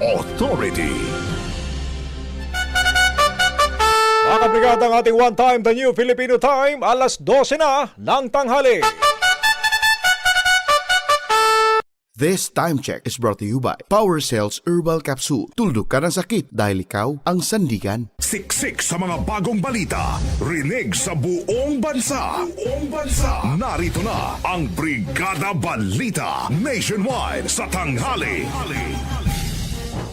authority. Mga kabrigada ang ating one time, the new Filipino time, alas 12 na ng tanghali. This time check is brought to you by Power Cells Herbal Capsule. Tuldok ka ng sakit dahil ikaw ang sandigan. Siksik sa mga bagong balita. Rinig sa buong bansa. Buong bansa. Narito na ang Brigada Balita Nationwide sa tanghali.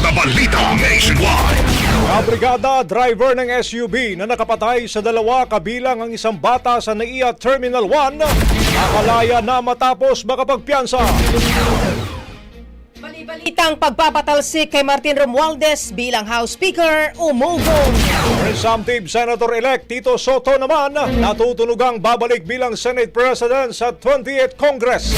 Brigada Balita Nationwide. Kabrigada driver ng SUV na nakapatay sa dalawa kabilang ang isang bata sa NAIA Terminal 1 nakalaya na matapos makapagpiansa. Balitang pagpapatalsik kay Martin Romualdez bilang House Speaker, umugong. Presumptive Senator-elect Tito Soto naman natutunugang babalik bilang Senate President sa 28th Congress.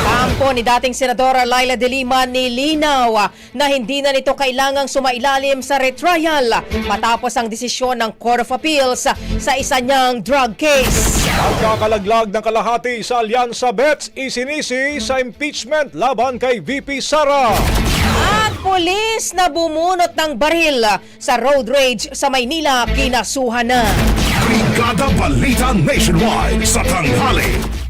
Kampo ni dating Senadora Laila de Lima nilinaw na hindi na nito kailangang sumailalim sa retrial matapos ang desisyon ng Court of Appeals sa isa niyang drug case. Pagkakalaglag ng kalahati sa Alyansa Bets isinisi sa impeachment laban kay VP Sara. At pulis na bumunot ng baril sa road rage sa Maynila kinasuhan na. Brigada Balita Nationwide. Sa tanghali.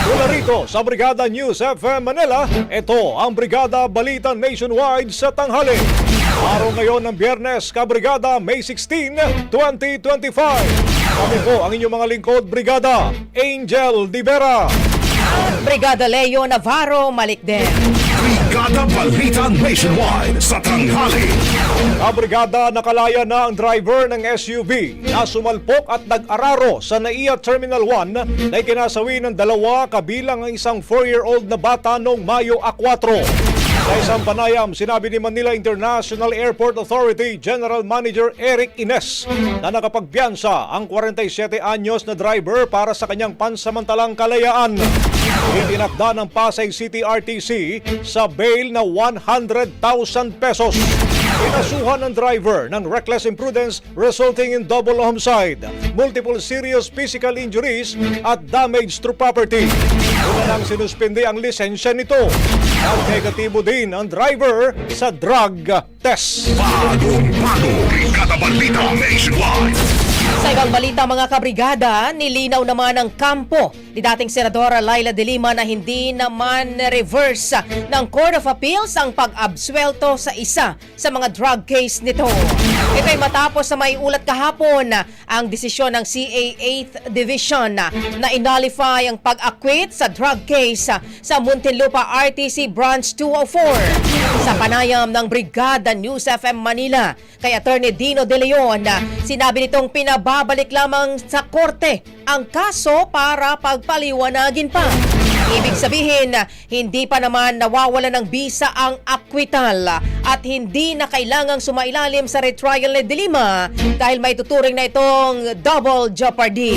Mula rito sa Brigada News FM Manila, ito ang Brigada Balita Nationwide sa tanghali. Araw ngayon ng Biyernes, Kabrigada, May 16, 2025. Kami po ang inyong mga lingkod, Brigada Angel Divera. Brigada Leo Navarro Malikden. Brigada Balita Nationwide. Sa tanghali. Kabrigada nakalaya na ang driver ng SUV na sumalpok at nag-araro sa NAIA Terminal 1 na ikinasawi ng dalawa kabilang ang isang 4-year-old na bata noong Mayo a 4. Sa isang panayam, sinabi ni Manila International Airport Authority General Manager Eric Ines na nakapagpiansa ang 47 anyos na driver para sa kanyang pansamantalang kalayaan. Itinakda ng Pasay City RTC sa bail na 100,000 pesos. Inasuhan ng driver ng reckless imprudence resulting in double homicide, multiple serious physical injuries at damage to property. Una nang sinuspindi ang lisensya nito. At negatibo din ang driver sa drug test. Bagong bago, Brigada Balita Nationwide. Sa ibang balita mga kabrigada, nilinaw naman ang kampo ni dating Senadora Laila de Lima na hindi naman reverse ng Court of Appeals ang pag-absuelto sa isa sa mga drug case nito. Ito ay matapos sa may ulat kahapon ang desisyon ng CA 8th Division na inalify ang pag-acquit sa drug case sa Muntinlupa RTC Branch 204 sa panayam ng Brigada News FM Manila kay Attorney Dino De Leon sinabi nitong pinababalik lamang sa korte ang kaso para pagpaliwanagin pa. Ibig sabihin, hindi pa naman nawawala ng bisa ang akwital at hindi na kailangang sumailalim sa retrial ni Dilima dahil may tuturing na itong double jeopardy.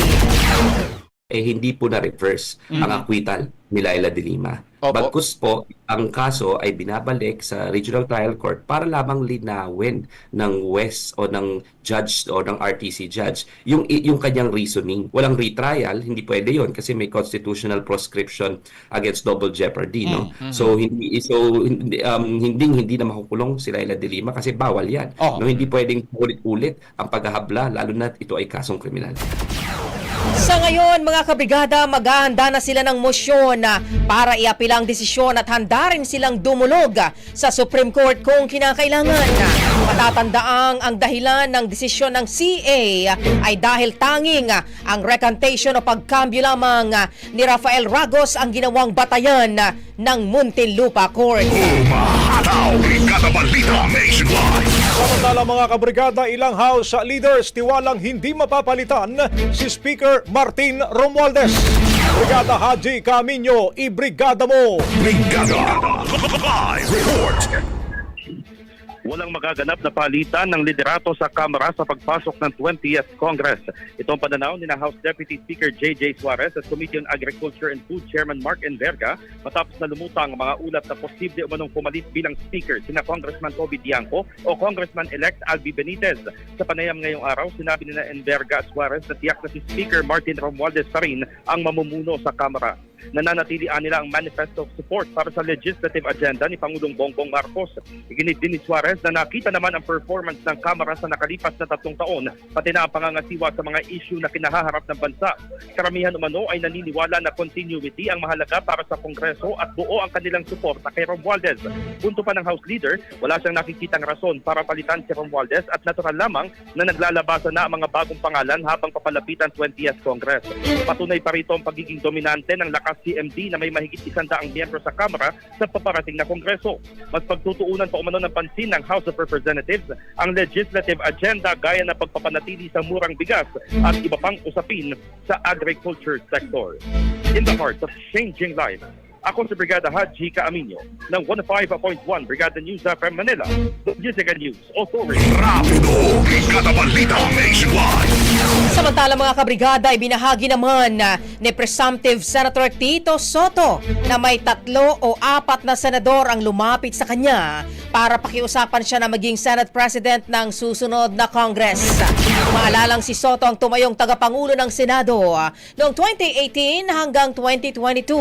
eh hindi po na-reverse ang acquittal ni Laila de Lima. Opo. Bagkus po, ang kaso ay binabalik sa Regional Trial Court para lamang linawin ng West o ng judge o ng RTC judge yung yung kanyang reasoning. Walang retrial, hindi pwede yon kasi may constitutional proscription against double jeopardy, no? So hindi so hindi um, hindi hindi na makukulong si Laila de Lima kasi bawal 'yan. Oo. No, hindi pwedeng ulit-ulit ang paghahabla lalo na ito ay kasong kriminal. Sa ngayon, mga kabrigada, maghahanda na sila ng mosyon na para iapila ang desisyon at handa rin silang dumulog sa Supreme Court kung kinakailangan. Matatandaang ang dahilan ng desisyon ng CA ay dahil tanging ang recantation o pagkambyo lamang ni Rafael Ragos ang ginawang batayan ng Muntinlupa Court. Brigada Balita Nationwide. Samantala mga kabrigada, ilang House leaders tiwalang hindi mapapalitan si Speaker Martin Romualdez. Brigada Haji Camino, ibrigada mo! Brigada Live Report. Walang magaganap na palitan ng liderato sa Kamara sa pagpasok ng 20th Congress. Ito ang pananaw ni na House Deputy Speaker J.J. Suarez at Committee on Agriculture and Food Chairman Mark Enverga matapos na lumutang ang mga ulat na posible umanong pumalit bilang Speaker sina Congressman Toby Dianco o Congressman-elect Albi Benitez. Sa panayam ngayong araw, sinabi ni na Enverga at Suarez na tiyak na si Speaker Martin Romualdez pa rin ang mamumuno sa Kamara nananatilian nila ang manifesto of support para sa legislative agenda ni Pangulong Bongbong Marcos. Iginit din ni Suarez na nakita naman ang performance ng Kamara sa nakalipas na tatlong taon, pati na ang pangangasiwa sa mga issue na kinahaharap ng bansa. Karamihan umano ay naniniwala na continuity ang mahalaga para sa Kongreso at buo ang kanilang suporta kay Romualdez. Punto pa ng House Leader, wala siyang nakikitang rason para palitan si Romualdez at natural lamang na naglalabasan na ang mga bagong pangalan habang papalapit ang 20th Congress. Patunay pa rito ang pagiging dominante ng lakas CMD na may mahigit isang daang miyembro sa Kamara sa paparating na Kongreso. Mas pagtutuunan pa umano ng pansin ng House of Representatives ang legislative agenda gaya ng pagpapanatili sa murang bigas at iba pang usapin sa agriculture sector. In the heart of changing lives, ako si Brigada Haji Caaminyo ng 105.1 Brigada News FM Manila, the Music News Authority. Rapido, Brigada Balita Nationwide. Samantala mga kabrigada, ibinahagi naman na ni Presumptive Senator Tito Soto na may tatlo o apat na senador ang lumapit sa kanya para pakiusapan siya na maging Senate President ng susunod na Congress. Maalalang si Soto ang tumayong tagapangulo ng Senado ah, noong 2018 hanggang 2022.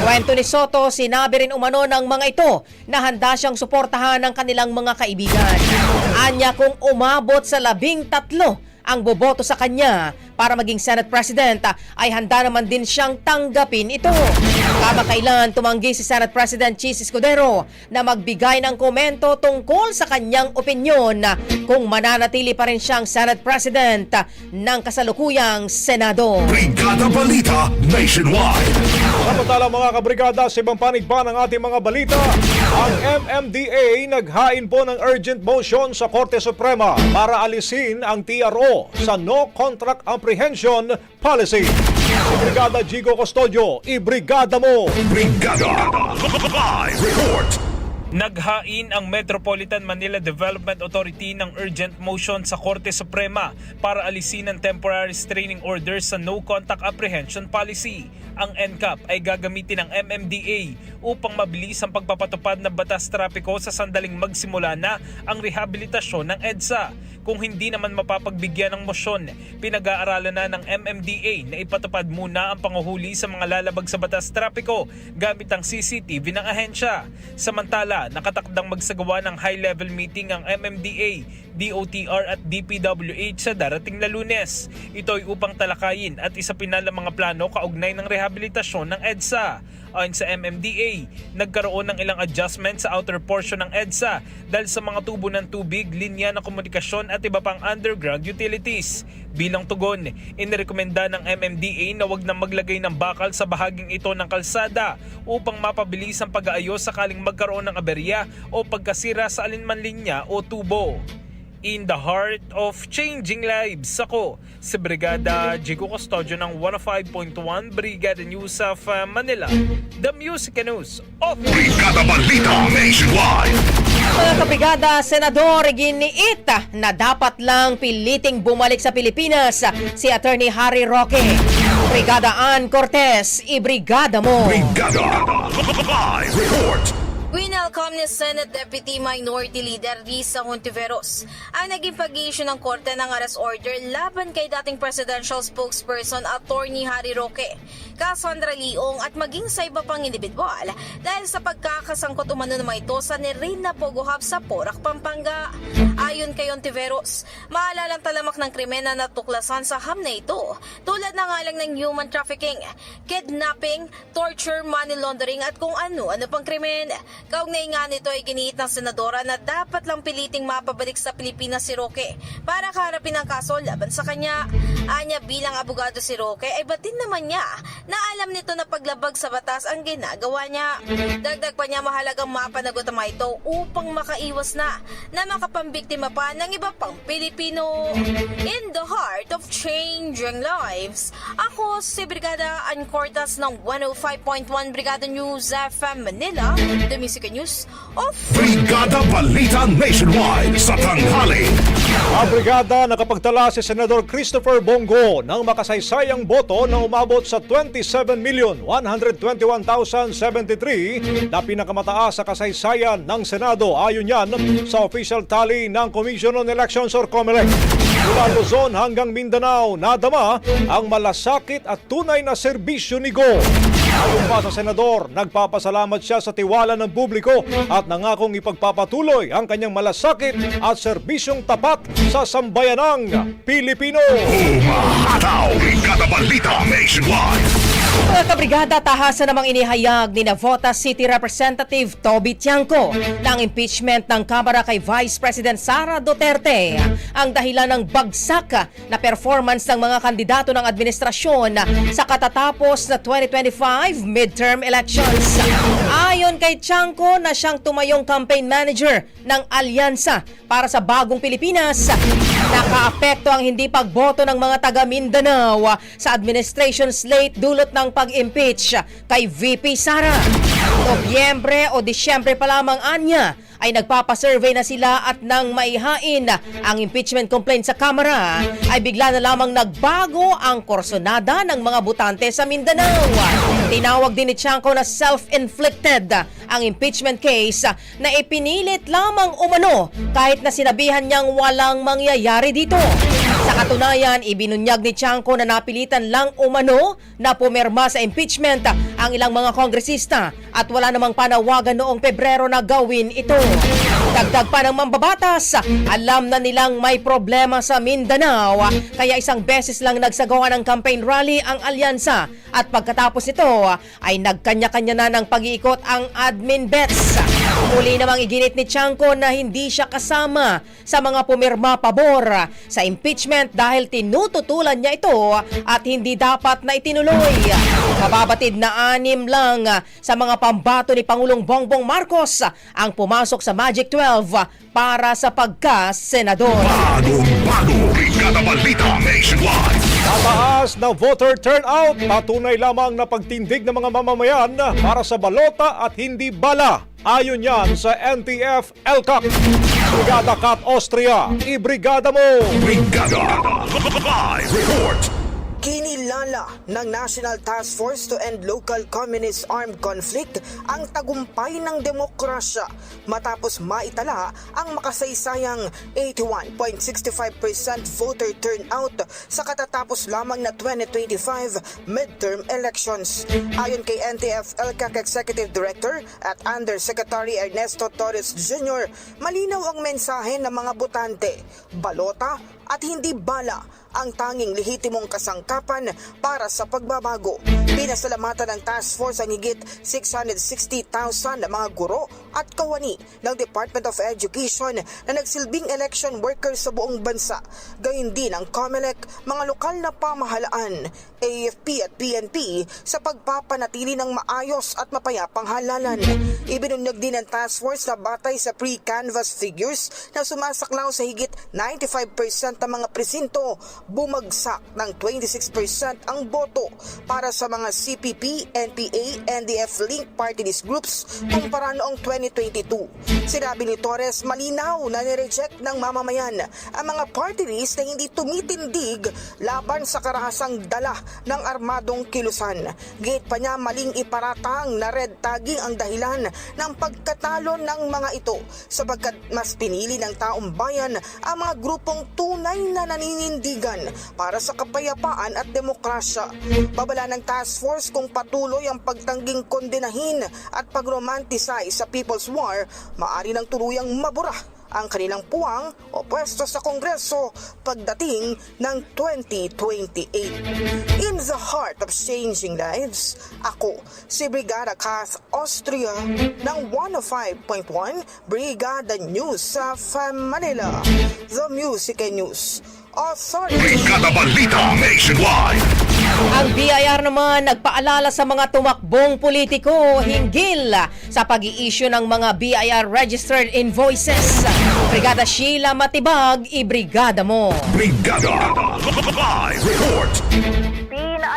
Kwento ni Soto, sinabi rin umano ng mga ito na handa siyang suportahan ng kanilang mga kaibigan. Anya kung umabot sa labing tatlo ang boboto sa kanya para maging Senate President ay handa naman din siyang tanggapin ito. Kamakailan tumanggi si Senate President Chis Escudero na magbigay ng komento tungkol sa kanyang opinyon na kung mananatili pa rin siyang Senate President ng kasalukuyang Senado. Brigada Balita Nationwide. Samantala mga kabrigada, sa ibang panig pa ng ating mga balita, ang MMDA naghain po ng urgent motion sa Korte Suprema para alisin ang TRO sa No Contract Apprehension Policy. Brigada Gigo Custodio, ibrigada mo! Brigada Live Report. Naghain ang Metropolitan Manila Development Authority ng urgent motion sa Korte Suprema para alisin ang temporary restraining order sa no contact apprehension policy. Ang NCAP ay gagamitin ng MMDA upang mabilis ang pagpapatupad ng batas trapiko sa sandaling magsimula na ang rehabilitasyon ng EDSA. Kung hindi naman mapapagbigyan ng motion, pinag-aaralan na ng MMDA na ipatupad muna ang panguhuli sa mga lalabag sa batas trapiko gamit ang CCTV ng ahensya. Samantala, nakatakdang magsagawa ng high-level meeting ang MMDA, DOTR at DPWH sa darating na lunes. Ito ay upang talakayin at isapin na ang mga plano kaugnay ng rehabilitasyon ng EDSA. Ayon sa MMDA, nagkaroon ng ilang adjustment sa outer portion ng EDSA dahil sa mga tubo ng tubig, linya ng komunikasyon at iba pang underground utilities. Bilang tugon, inirekomenda ng MMDA na wag na maglagay ng bakal sa bahaging ito ng kalsada upang mapabilis ang pag-aayos sakaling magkaroon ng aberya o pagkasira sa alinman linya o tubo. In the heart of changing lives, ako si Brigada Jigo Custodio ng 105.1 Brigada News of uh, Manila, the Music News of Brigada Balita Nationwide. Mga kabrigada, Senador giniit na dapat lang piliting bumalik sa Pilipinas si Attorney Harry Roque. Brigada Ann Cortez, ibrigada mo. Brigada Live Report. Winelcome ni Senate Deputy Minority Leader Risa Hontiveros ang naging pag-issue ng korte ng arrest order laban kay dating presidential spokesperson Attorney Harry Roque, Cassandra Leong at maging sa iba pang individual dahil sa pagkakasangkot umano naman ito sa nirin na pogohap sa Porac, Pampanga. Ayon kay Hontiveros, maalalang talamak ng krimen na natuklasan sa ham na ito tulad na nga lang ng human trafficking, kidnapping, torture, money laundering at kung ano-ano pang krimen. Kaugnay nga nito ay giniit ng senadora na dapat lang piliting mapabalik sa Pilipinas si Roque para kaharapin ang kaso laban sa kanya. Anya bilang abogado si Roque ay batin naman niya na alam nito na paglabag sa batas ang ginagawa niya. Dagdag pa niya mahalagang mapanagot ang mga ito upang makaiwas na na makapambiktima pa ng iba pang Pilipino. In the heart of changing lives, ako si Brigada Ancortas ng 105.1 Brigada News FM Manila, The Music News of Brigada Balita Nationwide sa tanghali. Ang brigada nakapagtala si Senador Christopher Bongo ng makasaysayang boto na umabot sa 27,121,073 na pinakamataas sa kasaysayan ng Senado ayon yan sa official tally ng Commission on Elections or COMELEC. Mula Luzon hanggang Mindanao, nadama ang malasakit at tunay na serbisyo ni Go. Ayon pa sa senador, nagpapasalamat siya sa tiwala ng publiko at nangakong ipagpapatuloy ang kanyang malasakit at serbisyong tapat sa sambayanang Pilipino. Umahataw. Brigada Balita Nationwide. Mga kabrigada, tahasan namang inihayag ni Navota City Representative Toby Tiangco na impeachment ng Kamara kay Vice President Sara Duterte ang dahilan ng bagsak na performance ng mga kandidato ng administrasyon sa katatapos na 2025 midterm elections. Ayon kay Tiangco na siyang tumayong campaign manager ng Alyansa para sa Bagong Pilipinas, nakaapekto ang hindi pagboto ng mga taga Mindanao sa administration slate dulot ng pag-impeach kay VP Sara. Nobyembre o Disyembre pa lamang anya ay nagpapasurvey na sila at nang maihain ang impeachment complaint sa Kamara ay bigla na lamang nagbago ang korsonada ng mga butante sa Mindanao. Tinawag din ni Chanco na self-inflicted ang impeachment case na ipinilit lamang umano kahit na sinabihan niyang walang mangyayari dito. Sa katunayan, ibinunyag ni Chanco na napilitan lang umano na pumirma sa impeachment ang ilang mga kongresista at wala namang panawagan noong Pebrero na gawin ito. Dagdag pa ng mambabatas, alam na nilang may problema sa Mindanao kaya isang beses lang nagsagawa ng campaign rally ang alyansa at pagkatapos ito ay nagkanya-kanya na ng pag-iikot ang admin bets. Muli namang iginit ni Chanco na hindi siya kasama sa mga pumirma pabor sa impeachment dahil tinututulan niya ito at hindi dapat na itinuloy. Mababatid na anim lang sa mga pambato ni Pangulong Bongbong Marcos ang pumasok sa Magic 12 para sa pagka-senador. Bagong bago. Brigada Balita Nationwide. Mataas na voter turnout, patunay lamang na pagtindig ng mga mamamayan para sa balota at hindi bala. Ayon yan sa NTF LCAC. Brigada Kat Austria, ibrigada mo! Brigada Live Report. Kinilala ng National Task Force to End Local Communist Armed Conflict ang tagumpay ng demokrasya matapos maitala ang makasaysayang 81.65% voter turnout sa katatapos lamang na 2025 midterm elections. Ayon kay NTF LCAC Executive Director at Undersecretary Ernesto Torres Jr., malinaw ang mensahe ng mga botante, balota at hindi bala ang tanging lehitimong kasangkapan para sa pagbabago. Pinasalamatan ng task force ang higit 660,000 na mga guro at kawani ng Department of Education na nagsilbing election workers sa buong bansa. Gayun din ang COMELEC, mga lokal na pamahalaan, AFP at PNP sa pagpapanatili ng maayos at mapayapang halalan. Ibinunyag din ng task force na batay sa pre-canvas figures na sumasaklaw sa higit 95% ng mga presinto, bumagsak ng 26% ang boto para sa mga CPP, NPA, NDF linked party list groups kumpara noong 2022. Sinabi ni Torres malinaw na nireject ng mamamayan ang mga party list na hindi tumitindig laban sa karahasang dala ng armadong kilusan. Gate pa niya maling iparatang na red tagging ang dahilan ng pagkatalo ng mga ito sapagkat mas pinili ng taong bayan ang mga grupong tunay na naninindigan para sa kapayapaan at demokrasya. Babala ng task force kung patuloy ang pagtangging kondenahin at pagromanticize sa People's War, maari ng tuluyang mabura ang kanilang puwang o pwesto sa Kongreso pagdating ng 2028. In the heart of changing lives, ako si Brigada Kath Austria ng 105.1 Brigada News sa FM Manila. The Music and News Authority. Brigada Balita Nationwide. Ang BIR naman nagpaalala sa mga tumakbong politiko hinggil sa pag-i-issue ng mga BIR registered invoices. Brigada Sheila Matibag, ibrigada mo. Brigada Live Report.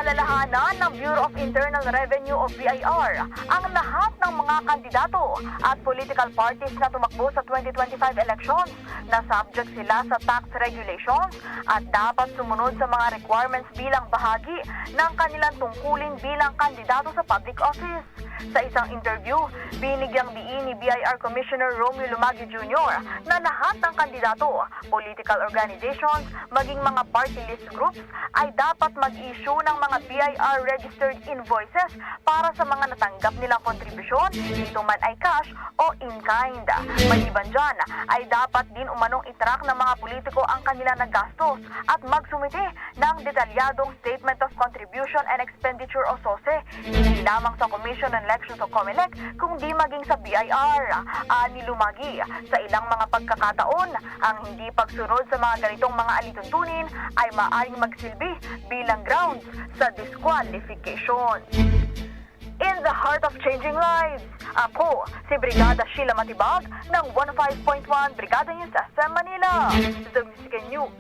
Pinaalalahanan ng Bureau of Internal Revenue o BIR ang lahat ng mga kandidato at political parties na tumakbo sa 2025 elections na subject sila sa tax regulations at dapat sumunod sa mga requirements bilang bahagi ng kanilang tungkulin bilang kandidato sa public office. Sa isang interview, binigyang diin ni BIR Commissioner Romeo Lumagi Jr. na lahat ng kandidato, political organizations, maging mga party list groups ay dapat mag-issue ng mga BIR registered invoices para sa mga natanggap nilang kontribusyon, dito man ay cash o in-kind. Maliban dyan, ay dapat din umanong itrack ng mga politiko ang kanilang nagastos at magsumite ng detalyadong Statement of Contribution and Expenditure o SOSE, hindi lamang sa Commission on Elections o COMELEC, kundi maging sa BIR. Ani Lumagi, sa ilang mga pagkakataon, ang hindi pagsunod sa mga ganitong mga alituntunin ay maaring magsilbi bilang grounds sa disqualification. In the heart of changing lives, ako si Brigada Sheila Matibag ng 105.1 Brigada News FM Manila. The Music and News.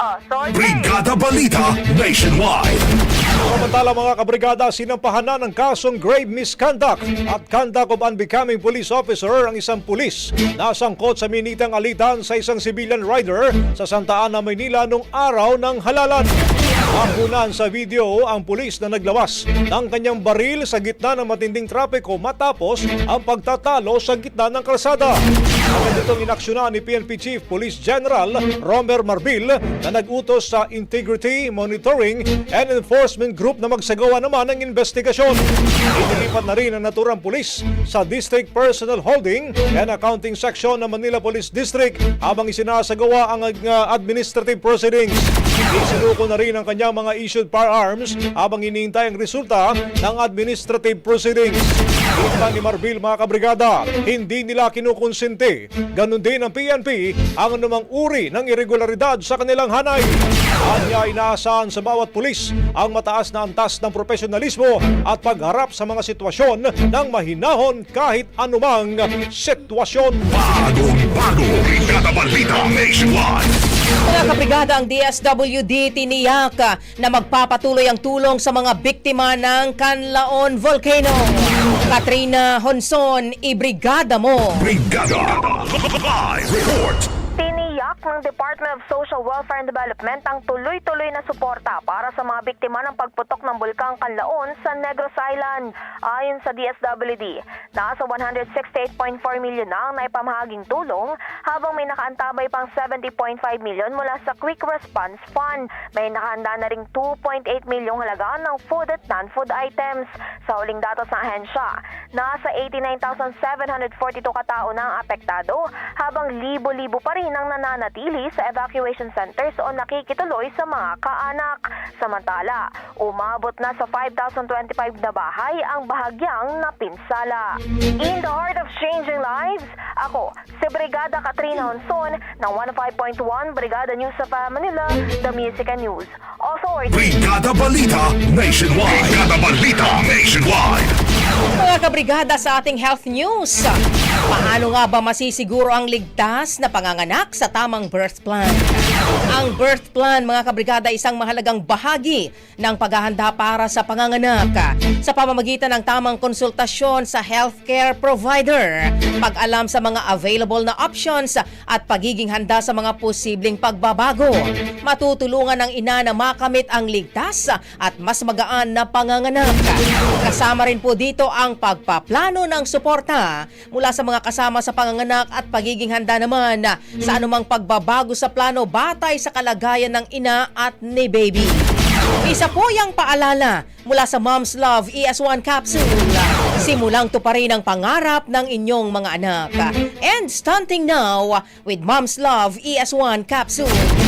Authority. Brigada Balita Nationwide. Samantala mga kabrigada, sinampahan na ng kasong grave misconduct at conduct of unbecoming police officer ang isang pulis na sangkot sa minitang alitan sa isang civilian rider sa Santa Ana, Maynila nung araw ng halalan. Nakunan sa video ang pulis na naglawas ng kanyang baril sa gitna ng matinding trapiko matapos ang pagtatalo sa gitna ng kalsada. Agad itong inaksyonan ni PNP Chief Police General Romer Marbil na nag-utos sa Integrity Monitoring and Enforcement Group na magsagawa naman ng investigasyon. Inilipat na rin ang naturang pulis sa District Personnel Holding and Accounting Section ng Manila Police District habang isinasagawa ang uh, administrative proceedings. Isinuko na rin ang kanyang mga issued firearms habang iniintay ang resulta ng administrative proceedings. Ito ni Marbil mga kabrigada, hindi nila kinukonsente. Ganon din ang PNP ang anumang uri ng irregularidad sa kanilang hanay. Kanya inaasahan sa bawat pulis ang mataas na antas ng profesionalismo at pagharap sa mga sitwasyon ng mahinahon kahit anumang sitwasyon. Bagong bago. Balita Nationwide. Mga kabrigada, ang DSWD tiniyak na magpapatuloy ang tulong sa mga biktima ng Canlaon Volcano. Katrina Honson, ibrigada mo! Brigada Live Report ng Department of Social Welfare and Development ang tuloy-tuloy na suporta para sa mga biktima ng pagputok ng Bulkang Kanlaon sa Negros Island. Ayon sa DSWD, nasa 168.4 milyon na ang naipamahaging tulong habang may nakaantabay pang 70.5 milyon mula sa Quick Response Fund. May nakahanda na ring 2.8 milyong halaga ng food at non-food items. Sa huling datos ng ahensya, nasa 89,742 katao na ang apektado habang libo-libo pa rin ang nananatili sa evacuation centers o nakikituloy sa mga kaanak. Samantala, umabot na sa 5,025 na bahay ang bahagyang napinsala. In the heart of changing lives, ako, si Brigada Katrina Honson ng 105.1 Brigada News sa Manila, The Music and News Authority. Brigada Balita Nationwide Brigada Balita Nationwide Mga kabrigada sa ating health news. Paano nga ba masisiguro ang ligtas na panganganak sa tamang birth plan? Ang birth plan, mga kabrigada, isang mahalagang bahagi ng paghahanda para sa panganganak sa pamamagitan ng tamang konsultasyon sa healthcare provider, pag-alam sa mga available na options at pagiging handa sa mga posibleng pagbabago. Matutulungan ng ina na makamit ang ligtas at mas magaan na panganganak. Kasama rin po dito ang pagpaplano ng suporta mula sa mga kasama sa panganganak at pagiging handa naman sa anumang pagbabago sa plano batay sa kalagayan ng ina at ni baby. Isa po yung paalala mula sa Mom's Love ES1 Capsule. Simulang tuparin ang pangarap ng inyong mga anak. And stunting now with Mom's Love ES1 Capsule.